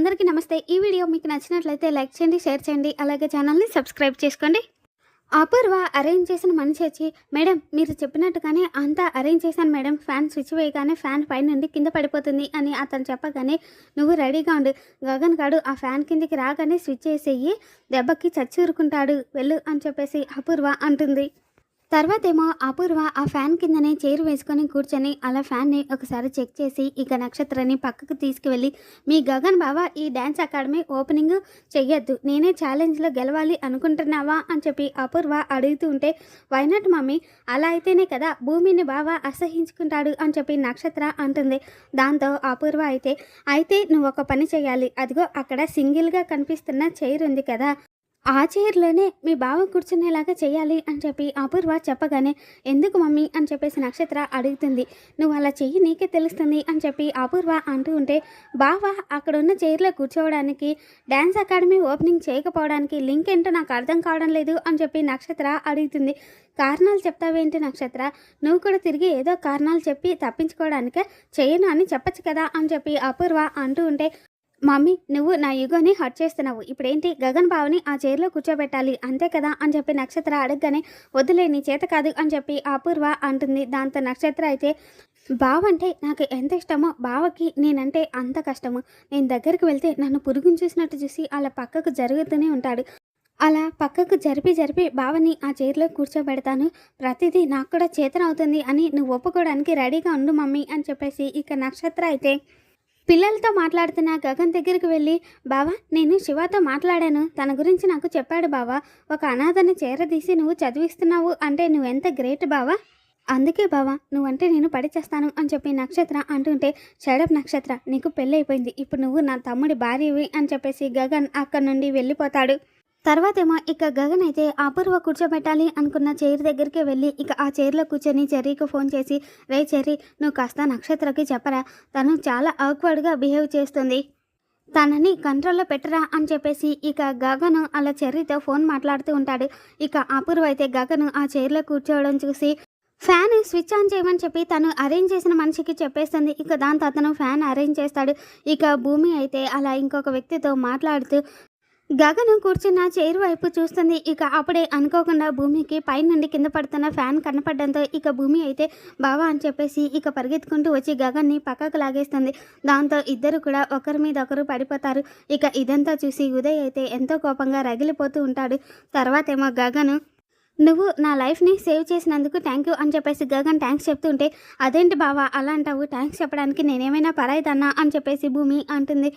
అందరికీ నమస్తే. ఈ వీడియో మీకు నచ్చినట్లయితే లైక్ చేయండి షేర్ చేయండి అలాగే ఛానల్ని సబ్స్క్రైబ్ చేసుకోండి. అపూర్వ అరేంజ్ చేసిన మనిషి వచ్చి మేడం మీరు చెప్పినట్టుగానే అంతా అరేంజ్ చేశాను మేడం. ఫ్యాన్ స్విచ్ వేయగానే ఫ్యాన్ పైనుండి కింద పడిపోతుంది అని అతను చెప్పగానే నువ్వు రెడీగా ఉండు. గగన్ గాడు ఆ ఫ్యాన్ కిందికి రాగానే స్విచ్ వేసేయి. దెబ్బకి చచ్చూరుకుంటాడు వెళ్ళు అని చెప్పేసి అపూర్వ అంటుంది. తర్వాతేమో అపూర్వ ఆ ఫ్యాన్ కిందనే చైర్ వేసుకొని కూర్చొని అలా ఫ్యాన్ని ఒకసారి చెక్ చేసి ఇక నక్షత్రాన్ని పక్కకు తీసుకువెళ్ళి మీ గగన్ బావ ఈ డ్యాన్స్ అకాడమీ ఓపెనింగ్ చెయ్యొద్దు. నేనే ఛాలెంజ్లో గెలవాలి అనుకుంటున్నావా? అని చెప్పి అపూర్వ అడుగుతూ ఉంటే వైనాట్ మమ్మీ? అలా అయితేనే కదా భూమిని బావ అసహించుకుంటాడు అని చెప్పి నక్షత్ర అంటుంది. దాంతో అపూర్వ అయితే అయితే నువ్వు ఒక పని చేయాలి అదిగో అక్కడ సింగిల్గా కనిపిస్తున్న చైర్ ఉంది కదా. ఆ చైర్లోనే మీ బావ కూర్చునేలాగా చేయాలి అని చెప్పి అపూర్వ చెప్పగానే ఎందుకు మమ్మీ? అని చెప్పేసి నక్షత్ర అడుగుతుంది. నువ్వు అలా చెయ్యి నీకే తెలుస్తుంది అని చెప్పి అపూర్వ అంటూ ఉంటే బావ అక్కడ ఉన్న చైర్లో కూర్చోవడానికి డ్యాన్స్ అకాడమీ ఓపెనింగ్ చేయకపోవడానికి లింక్ ఏంటో నాకు అర్థం కావడం లేదు అని చెప్పి నక్షత్ర అడుగుతుంది. కారణాలు చెప్తావేంటి నక్షత్ర? నువ్వు కూడా తిరిగి ఏదో కారణాలు చెప్పి తప్పించుకోవడానికే చేయను అని చెప్పచ్చు కదా అని చెప్పి అపూర్వ అంటూ ఉంటే మమ్మీ నువ్వు నా యుగోని హర్ట్ చేస్తున్నావు. ఇప్పుడేంటి? గగన్ బావని ఆ చైర్లో కూర్చోబెట్టాలి. అంతే కదా? అని చెప్పి నక్షత్ర అడగగానే వద్దులే నీ చేత కాదు అని చెప్పి అపూర్వ అంటుంది. దాంతో నక్షత్ర అయితే బావ అంటే నాకు ఎంత ఇష్టమో బావకి నేనంటే అంత కష్టము. నేను దగ్గరికి వెళ్తే నన్ను పురుగుని చూసినట్టు చూసి అలా పక్కకు జరుగుతూనే ఉంటాడు. అలా పక్కకు జరిపి జరిపి బావని ఆ చైర్లో కూర్చోబెడతాను. ప్రతిదీ నాకు కూడా చేతనవుతుంది అని నువ్వు ఒప్పుకోవడానికి రెడీగా ఉండు మమ్మీ అని చెప్పేసి ఇక నక్షత్ర అయితే పిల్లలతో మాట్లాడుతున్న గగన్ దగ్గరికి వెళ్ళి బావా నేను శివతో మాట్లాడాను. తన గురించి నాకు చెప్పాడు బావా. ఒక అనాథని చేరదీసి నువ్వు చదివిస్తున్నావు అంటే నువ్వెంత గ్రేట్ బావా? అందుకే బావా నువ్వంటే నేను పడిచేస్తాను అని చెప్పి నక్షత్ర అంటుంటే షడప్ నక్షత్ర నీకు పెళ్ళి అయిపోయింది ఇప్పుడు నువ్వు నా తమ్ముడి భార్యవి అని చెప్పేసి గగన్ అక్కడి నుండి వెళ్ళిపోతాడు. తర్వాతేమో ఇక గగన్ అయితే అపూర్వ కూర్చోబెట్టాలి అనుకున్న చైర్ దగ్గరికి వెళ్ళి ఇక ఆ చైర్లో కూర్చొని చెర్రీకి ఫోన్ చేసి రే చెర్రీ నువ్వు కాస్త నక్షత్రకి చెప్పరా? తను చాలా ఆక్వర్డ్గా బిహేవ్ చేస్తుంది. తనని కంట్రోల్లో పెట్టరా? అని చెప్పేసి ఇక గగను అలా చెర్రీతో ఫోన్ మాట్లాడుతూ ఉంటాడు. ఇక అపూర్వ అయితే గగను ఆ చైర్లో కూర్చోవడం చూసి ఫ్యాన్ స్విచ్ ఆన్ చేయమని చెప్పి తను అరేంజ్ చేసిన మనిషికి చెప్పేస్తుంది. ఇక దాంతో అతను ఫ్యాన్ అరేంజ్ చేస్తాడు. ఇక భూమి అయితే అలా ఇంకొక వ్యక్తితో మాట్లాడుతూ గగను కూర్చున్న చైర్ వైపు చూస్తుంది. ఇక అప్పుడే అనుకోకుండా భూమికి పైనుండి కింద పడుతున్న ఫ్యాన్ కనపడడంతో ఇక భూమి అయితే బావా అని చెప్పేసి ఇక పరిగెత్తుకుంటూ వచ్చి గగన్ని పక్కకు లాగేస్తుంది. దాంతో ఇద్దరు కూడా ఒకరి మీద ఒకరు పడిపోతారు. ఇక ఇదంతా చూసి ఉదయ్ అయితే ఎంతో కోపంగా రగిలిపోతూ ఉంటాడు. తర్వాతేమో గగను నువ్వు నా లైఫ్ని సేవ్ చేసినందుకు థ్యాంక్ యూ అని చెప్పేసి గగన్ థ్యాంక్స్ చెప్తుంటే అదేంటి బావా అలా అంటావు? థ్యాంక్స్ చెప్పడానికి నేనేమైనా పరాయిదన్నా? అని చెప్పేసి భూమి అంటుంది.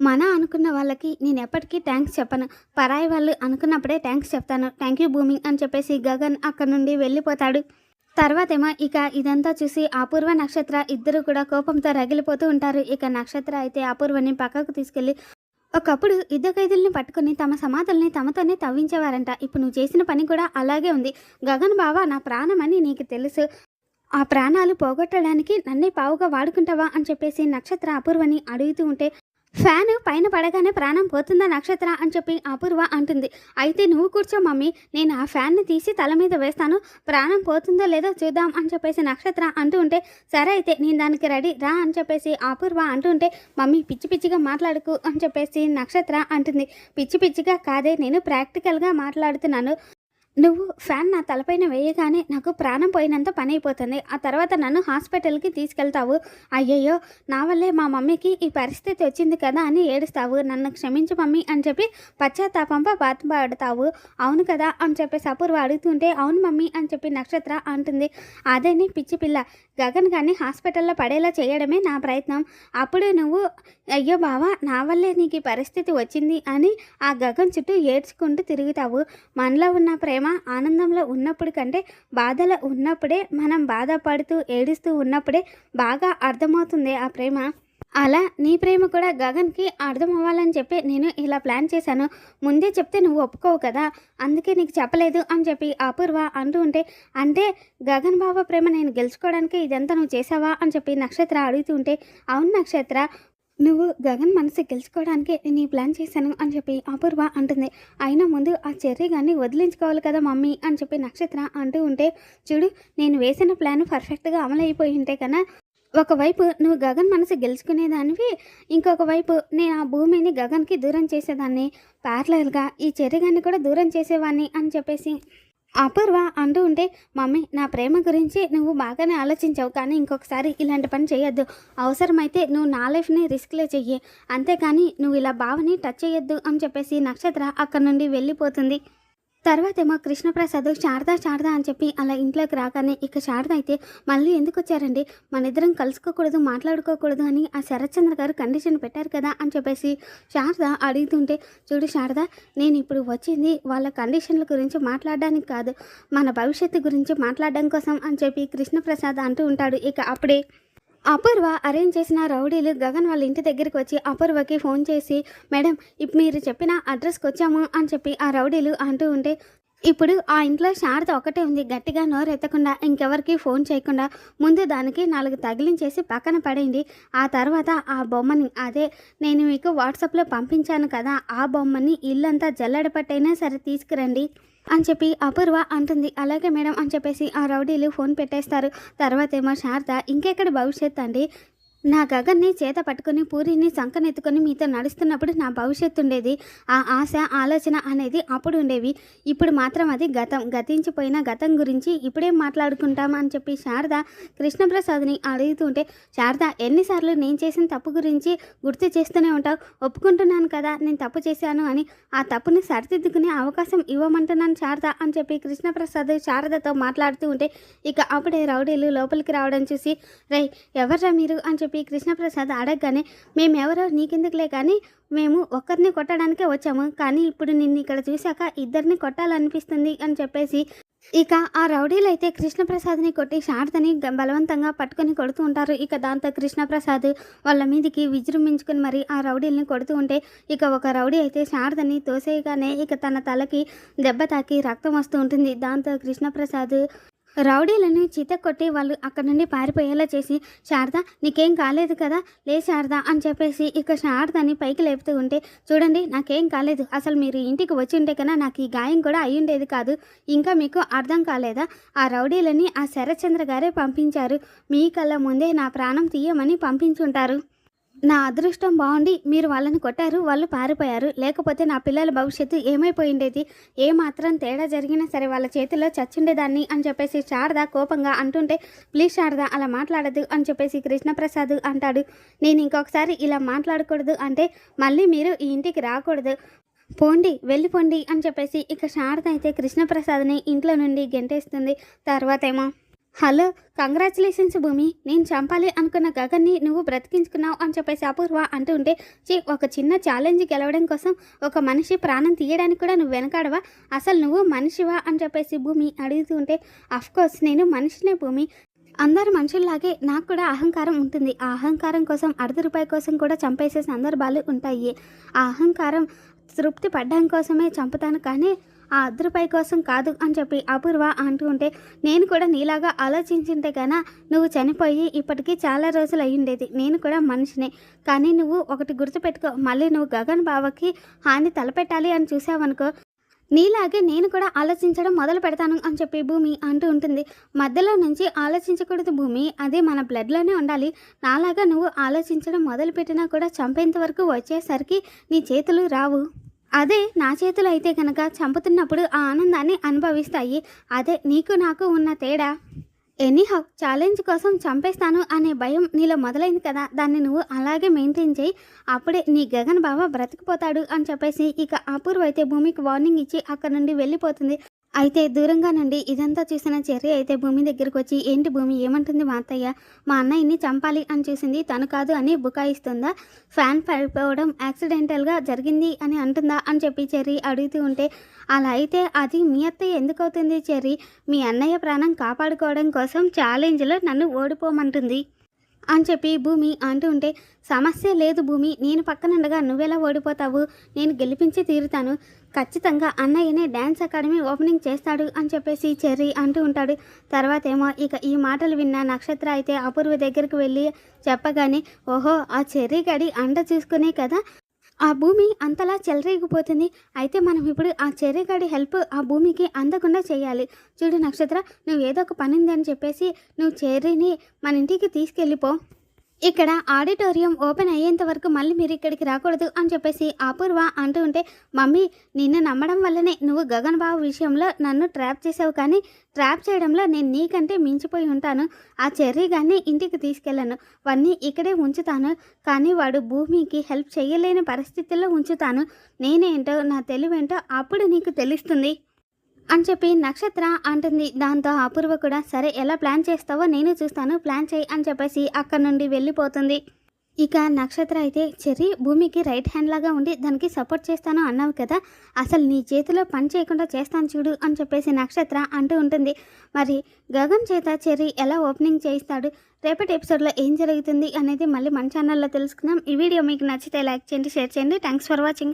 మన అనుకున్న వాళ్ళకి నేను ఎప్పటికీ థ్యాంక్స్ చెప్పను. పరాయి వాళ్ళు అనుకున్నప్పుడే థ్యాంక్స్ చెప్తాను. థ్యాంక్ యూ భూమి అని చెప్పేసి గగన్ అక్కడ నుండి వెళ్ళిపోతాడు. తర్వాతేమో ఇక ఇదంతా చూసి అపూర్వ నక్షత్ర ఇద్దరు కూడా కోపంతో రగిలిపోతూ ఉంటారు. ఇక నక్షత్ర అయితే అపూర్వని పక్కకు తీసుకెళ్ళి ఒకప్పుడు యుద్ధ ఖైదుల్ని పట్టుకుని తమ సమాధుల్ని తమతోనే తవ్వించేవారంట. ఇప్పుడు నువ్వు చేసిన పని కూడా అలాగే ఉంది. గగన్ బావా నా ప్రాణమని నీకు తెలుసు. ఆ ప్రాణాలు పోగొట్టడానికి నన్నే పావుగా వాడుకుంటావా అని చెప్పేసి నక్షత్ర అపూర్వని అడుగుతూ ఉంటే ఫ్యాను పైన పడగానే ప్రాణం పోతుందా నక్షత్ర అని చెప్పి అపూర్వ అంటుంది. అయితే నువ్వు కూర్చో మమ్మీ నేను ఆ ఫ్యాన్ని తీసి తల మీద వేస్తాను. ప్రాణం పోతుందో లేదో చూద్దాం అని చెప్పేసి నక్షత్ర అంటూ ఉంటే సరే అయితే నేను దానికి రెడీ రా అని చెప్పేసి అపూర్వ అంటూ ఉంటే మమ్మీ పిచ్చి పిచ్చిగా మాట్లాడుకు అని చెప్పేసి నక్షత్ర అంటుంది. పిచ్చి పిచ్చిగా కాదే నేను ప్రాక్టికల్గా మాట్లాడుతున్నాను. నువ్వు ఫ్యాన్ నా తలపైన వేయగానే నాకు ప్రాణం పోయినంత పని అయిపోతుంది ఆ తర్వాత నన్ను హాస్పిటల్కి తీసుకెళ్తావు. అయ్యయ్యో నా వల్లే మా మమ్మీకి ఈ పరిస్థితి వచ్చింది కదా అని ఏడుస్తావు. నన్ను క్షమించు మమ్మీ అని చెప్పి పశ్చాత్తాపంప బాధపడతావు. అవును కదా అని చెప్పేసి అపూర్వ అడుగుతుంటే అవును మమ్మీ అని చెప్పి నక్షత్ర అంటుంది. అదేని పిచ్చి పిల్ల. గగన్ కానీ హాస్పిటల్లో పడేలా చేయడమే నా ప్రయత్నం. అప్పుడే నువ్వు అయ్యో బావా నా వల్లే నీకు ఈ పరిస్థితి వచ్చింది అని ఆ గగన్ చుట్టూ ఏడ్చుకుంటూ తిరుగుతావు. మనలో ఉన్న ప్రేమ ఆనందంలో ఉన్నప్పుడు కంటే బాధలో ఉన్నప్పుడే మనం బాధపడుతూ ఏడుస్తూ ఉన్నప్పుడే బాగా అర్థమవుతుంది ఆ ప్రేమ. అలా నీ ప్రేమ కూడా గగన్కి అర్థం అవ్వాలని చెప్పి నేను ఇలా ప్లాన్ చేశాను. ముందే చెప్తే నువ్వు ఒప్పుకోవు కదా? అందుకే నీకు చెప్పలేదు అని చెప్పి అపూర్వ అంటూ ఉంటే అంటే గగన్ బాబా ప్రేమ నేను గెలుచుకోవడానికి ఇదంతా నువ్వు చేసావా అని చెప్పి నక్షత్ర అడుగుతూ ఉంటే అవును నక్షత్ర నువ్వు గగన్ మనసు గెలుచుకోవడానికి నేను ఈ ప్లాన్ చేశాను అని చెప్పి అపూర్వ అంటుంది. అయినా ముందు ఆ చెర్రీ గాన్ని వదిలించుకోవాలి కదా మమ్మీ అని చెప్పి నక్షత్ర అంటూ ఉంటే చూడు నేను వేసిన ప్లాన్ పర్ఫెక్ట్గా అమలైపోయి ఉంటే కన్నా ఒకవైపు నువ్వు గగన్ మనసు గెలుచుకునేదానివి ఇంకొక వైపు నేను ఆ భూమిని గగన్కి దూరం చేసేదాన్ని. పార్లర్గా ఈ చెరిగాన్ని కూడా దూరం చేసేవాడిని అని చెప్పేసి అపూర్వ అంటూ ఉంటే మమ్మీ నా ప్రేమ గురించి నువ్వు బాగానే ఆలోచించావు కానీ ఇంకొకసారి ఇలాంటి పని చేయొద్దు. అవసరమైతే నువ్వు నా లైఫ్ని రిస్క్లే చెయ్యి. అంతేకాని నువ్వు ఇలా బావని టచ్ చేయొద్దు అని చెప్పేసి నక్షత్ర అక్కడ నుండి వెళ్ళిపోతుంది. తర్వాత ఏమో కృష్ణప్రసాద్ శారదా శారదా అని చెప్పి అలా ఇంట్లోకి రాగానే ఇక శారద అయితే మళ్ళీ ఎందుకు వచ్చారండి? మన ఇద్దరం కలుసుకోకూడదు మాట్లాడుకోకూడదు అని ఆ శరత్చంద్ర గారు కండిషన్ పెట్టారు కదా అని చెప్పేసి శారద అడుగుతుంటే చూడు శారద నేను ఇప్పుడు వచ్చింది వాళ్ళ కండిషన్ల గురించి మాట్లాడడానికి కాదు మన భవిష్యత్తు గురించి మాట్లాడడం కోసం అని చెప్పి కృష్ణప్రసాద్ అంటూ ఉంటాడు. ఇక అప్పుడే అపూర్వ అరేంజ్ చేసిన రౌడీలు గగన్ వాళ్ళ ఇంటి దగ్గరికి వచ్చి అపూర్వకి ఫోన్ చేసి మేడం ఇప్పుడు మీరు చెప్పిన అడ్రస్కి వచ్చాము అని చెప్పి ఆ రౌడీలు అంటూ ఉంటే ఇప్పుడు ఆ ఇంట్లో శారద ఒకటే ఉంది. గట్టిగా నోరు ఎత్తకుండా ఇంకెవరికి ఫోన్ చేయకుండా ముందు దానికి నాలుగు తగిలించేసి పక్కన పడేయండి. ఆ తర్వాత ఆ బొమ్మని అదే నేను మీకు వాట్సాప్లో పంపించాను కదా ఆ బొమ్మని ఇల్లంతా జల్లెడపట్టైనా సరే తీసుకురండి అని చెప్పి అపూర్వ అంటుంది. అలాగే మేడం అని చెప్పేసి ఆ రౌడీలు ఫోన్ పెట్టేస్తారు. తర్వాత ఏమో శారద ఇంకెక్కడ భవిష్యత్తు అండి? నా గగన్ని చేత పట్టుకొని పూరిని సంకనెత్తుకొని మీతో నడుస్తున్నప్పుడు నా భవిష్యత్తు ఉండేది. ఆ ఆశ ఆలోచన అనేది అప్పుడు ఉండేవి. ఇప్పుడు మాత్రం అది గతం. గతించిపోయిన గతం గురించి ఇప్పుడేం మాట్లాడుకుంటాం అని చెప్పి శారద కృష్ణప్రసాద్ని అడుగుతుంటే శారద ఎన్నిసార్లు నేను చేసిన తప్పు గురించి గుర్తు చేస్తూనే ఉంటావు? ఒప్పుకుంటున్నాను కదా నేను తప్పు చేశాను అని ఆ తప్పుని సరిదిద్దుకునే అవకాశం ఇవ్వమంటున్నాను శారద అని చెప్పి కృష్ణప్రసాద్ శారదతో మాట్లాడుతూ ఉంటే ఇక అప్పుడే రౌడీలు లోపలికి రావడం చూసి రై ఎవర్రా మీరు? అని చెప్పి కృష్ణప్రసాద్ అడగగానే మేమెవరో నీకెందుకులే కానీ మేము ఒక్కరిని కొట్టడానికే వచ్చాము. కానీ ఇప్పుడు నిన్ను ఇక్కడ చూశాక ఇద్దరిని కొట్టాలనిపిస్తుంది అని చెప్పేసి ఇక ఆ రౌడీలు అయితే కృష్ణప్రసాద్ని కొట్టి శారదని గ- బలవంతంగా పట్టుకొని కొడుతూ ఉంటారు. ఇక దాంతో కృష్ణప్రసాద్ వాళ్ళ మీదకి విజృంభించుకుని మరి ఆ రౌడీల్ని కొడుతూ ఉంటే ఇక ఒక రౌడీ అయితే శారదని తోసేయగానే ఇక తన తలకి దెబ్బ తాకి రక్తం వస్తూ ఉంటుంది. దాంతో కృష్ణప్రసాద్ రౌడీలను చిత కొట్టి వాళ్ళు అక్కడి నుండి పారిపోయేలా చేసి శారద నీకేం కాలేదు కదా? లే శారద అని చెప్పేసి ఇక శారదని పైకి లేపుతూ ఉంటే చూడండి నాకేం కాలేదు. అసలు మీరు ఇంటికి వచ్చి ఉంటే కన్నా నాకు ఈ గాయం కూడా అయి ఉండేది కాదు. ఇంకా మీకు అర్థం కాలేదా? ఆ రౌడీలని ఆ శరత్చంద్ర గారే పంపించారు. మీ కళ్ళ ముందే నా ప్రాణం తీయమని పంపించుంటారు. నా అదృష్టం బాగుండి మీరు వాళ్ళని కొట్టారు వాళ్ళు పారిపోయారు. లేకపోతే నా పిల్లల భవిష్యత్తు ఏమైపోయిండేది? ఏ మాత్రం తేడా జరిగినా సరే వాళ్ళ చేతిలో చచ్చుండేదాన్ని అని చెప్పేసి శారద కోపంగా అంటుంటే ప్లీజ్ శారద అలా మాట్లాడదు అని చెప్పేసి కృష్ణప్రసాద్ అంటాడు. నేను ఇంకొకసారి ఇలా మాట్లాడకూడదు అంటే మళ్ళీ మీరు ఈ ఇంటికి రాకూడదు. పోండి వెళ్ళిపోండి అని చెప్పేసి ఇక శారద అయితే కృష్ణప్రసాద్ని ఇంట్లో నుండి గెంటేస్తుంది. తర్వాత ఏమో హలో కంగ్రాచులేషన్స్ భూమి. నేను చంపాలి అనుకున్న గగన్ని నువ్వు బ్రతికించుకున్నావు అని చెప్పేసి అపూర్వ అంటూ ఉంటే చీ ఒక చిన్న ఛాలెంజ్ గెలవడం కోసం ఒక మనిషి ప్రాణం తీయడానికి కూడా నువ్వు వెనకాడవా? అసలు నువ్వు మనిషివా అని చెప్పేసి భూమి అడుగుతూ ఉంటే కోర్స్ నేను మనిషినే భూమి. అందరు మనుషుల్లాగే నాకు కూడా అహంకారం ఉంటుంది. ఆ అహంకారం కోసం అర్ధ రూపాయి కోసం కూడా చంపేసే సందర్భాలు ఉంటాయి. ఆ అహంకారం తృప్తి పడ్డం కోసమే చంపుతాను కానీ ఆ అర్ధ రూపాయి కోసం కాదు అని చెప్పి అపూర్వ అంటూ ఉంటే నేను కూడా నీలాగా ఆలోచించింటే కన్నా నువ్వు చనిపోయి ఇప్పటికీ చాలా రోజులు అయ్యుండేది. నేను కూడా మనిషినే. కానీ నువ్వు ఒకటి గుర్తుపెట్టుకో. మళ్ళీ నువ్వు గగన్ బావకి హాని తలపెట్టాలి అని చూసావనుకో నీలాగే నేను కూడా ఆలోచించడం మొదలు పెడతాను అని చెప్పి భూమి అంటూ ఉంటుంది. మధ్యలో నుంచి ఆలోచించకూడదు భూమి. అది మన బ్లడ్లోనే ఉండాలి. నాలాగా నువ్వు ఆలోచించడం మొదలుపెట్టినా కూడా చంపేంత వరకు వచ్చేసరికి నీ చేతులు రావు. అదే నా చేతులు అయితే కనుక చంపుతున్నప్పుడు ఆ ఆనందాన్ని అనుభవిస్తాయి. అదే నీకు నాకు ఉన్న తేడా. ఎనీహౌ ఛాలెంజ్ కోసం చంపేస్తాను అనే భయం నీలో మొదలైంది కదా. దాన్ని నువ్వు అలాగే మెయింటైన్ చేయి. అప్పుడే నీ గగన్ బావ బ్రతికిపోతాడు అని చెప్పేసి ఇక అపూర్వ అయితే భూమికి వార్నింగ్ ఇచ్చి అక్కడ నుండి వెళ్ళిపోతుంది. అయితే దూరంగా నుండి ఇదంతా చూసిన చెర్రి అయితే భూమి దగ్గరకు వచ్చి ఏంటి భూమి? ఏమంటుంది మా అత్తయ్య మా అన్నయ్యని చంపాలి అని చూసింది. తను కాదు అని బుకాయిస్తుందా? ఫ్యాన్ పడిపోవడం యాక్సిడెంటల్గా జరిగింది అని అంటుందా? అని చెప్పి చెర్రి అడుగుతూ ఉంటే అలా అయితే అది మీ అత్తయ్య ఎందుకు అవుతుంది చెర్రి? మీ అన్నయ్య ప్రాణం కాపాడుకోవడం కోసం ఛాలెంజ్లో నన్ను ఓడిపోమంటుంది. అని చెప్పి భూమి అంటూ ఉంటే సమస్య లేదు భూమి నేను పక్కనుండగా నువ్వెలా ఓడిపోతావు? నేను గెలిపించి తీరుతాను. ఖచ్చితంగా అన్నయ్యనే డ్యాన్స్ అకాడమీ ఓపెనింగ్ చేస్తాడు అని చెప్పేసి చెర్రీ అంటూ ఉంటాడు. తర్వాత ఏమో ఇక ఈ మాటలు విన్న నక్షత్ర అయితే అపూర్వ దగ్గరికి వెళ్ళి చెప్పగానే ఓహో ఆ చెర్రీ గడి అండ చూసుకునే కదా? ఆ భూమి అంతలా చెలరేగిపోతుంది. అయితే మనం ఇప్పుడు ఆ చెర్రీగాడి హెల్ప్ ఆ భూమికి అందకుండా చేయాలి. చూడు నక్షత్ర నువ్వు ఏదో ఒక పని ఉంది అని చెప్పేసి నువ్వు చెర్రీని మన ఇంటికి తీసుకెళ్ళిపో. ఇక్కడ ఆడిటోరియం ఓపెన్ అయ్యేంత వరకు మళ్ళీ మీరు ఇక్కడికి రాకూడదు అని చెప్పేసి అపూర్వ అంటూ ఉంటే మమ్మీ నిన్ను నమ్మడం వల్లనే నువ్వు గగన్ బాబు విషయంలో నన్ను ట్రాప్ చేసావు కానీ ట్రాప్ చేయడంలో నేను నీకంటే మించిపోయి ఉంటాను. ఆ చెర్రీ గాన్ని ఇంటికి తీసుకెళ్ళను. వాడిని ఇక్కడే ఉంచుతాను. కానీ వాడు భూమికి హెల్ప్ చేయలేని పరిస్థితుల్లో ఉంచుతాను. నేనేంటో నా తెలివేంటో అప్పుడు నీకు తెలుస్తుంది. అని చెప్పి నక్షత్ర అంటుంది. దాంతో అపూర్వ కూడా సరే ఎలా ప్లాన్ చేస్తావో నేను చూస్తాను. ప్లాన్ చేయి అని చెప్పేసి అక్కడ నుండి వెళ్ళిపోతుంది. ఇక నక్షత్ర అయితే చెర్రీ భూమికి రైట్ హ్యాండ్ లాగా ఉండి దానికి సపోర్ట్ చేస్తాను అన్నావు కదా. అసలు నీ చేతిలో పని చేయకుండా చేస్తాను చూడు అని చెప్పేసి నక్షత్ర అంటూ ఉంటుంది. మరి గగన్ చేత చెర్రీ ఎలా ఓపెనింగ్ చేయిస్తాడు? రేపటి ఎపిసోడ్లో ఏం జరుగుతుంది అనేది మళ్ళీ మన ఛానల్లో తెలుసుకుందాం. ఈ వీడియో మీకు నచ్చితే లైక్ చేయండి షేర్ చేయండి. Thanks for watching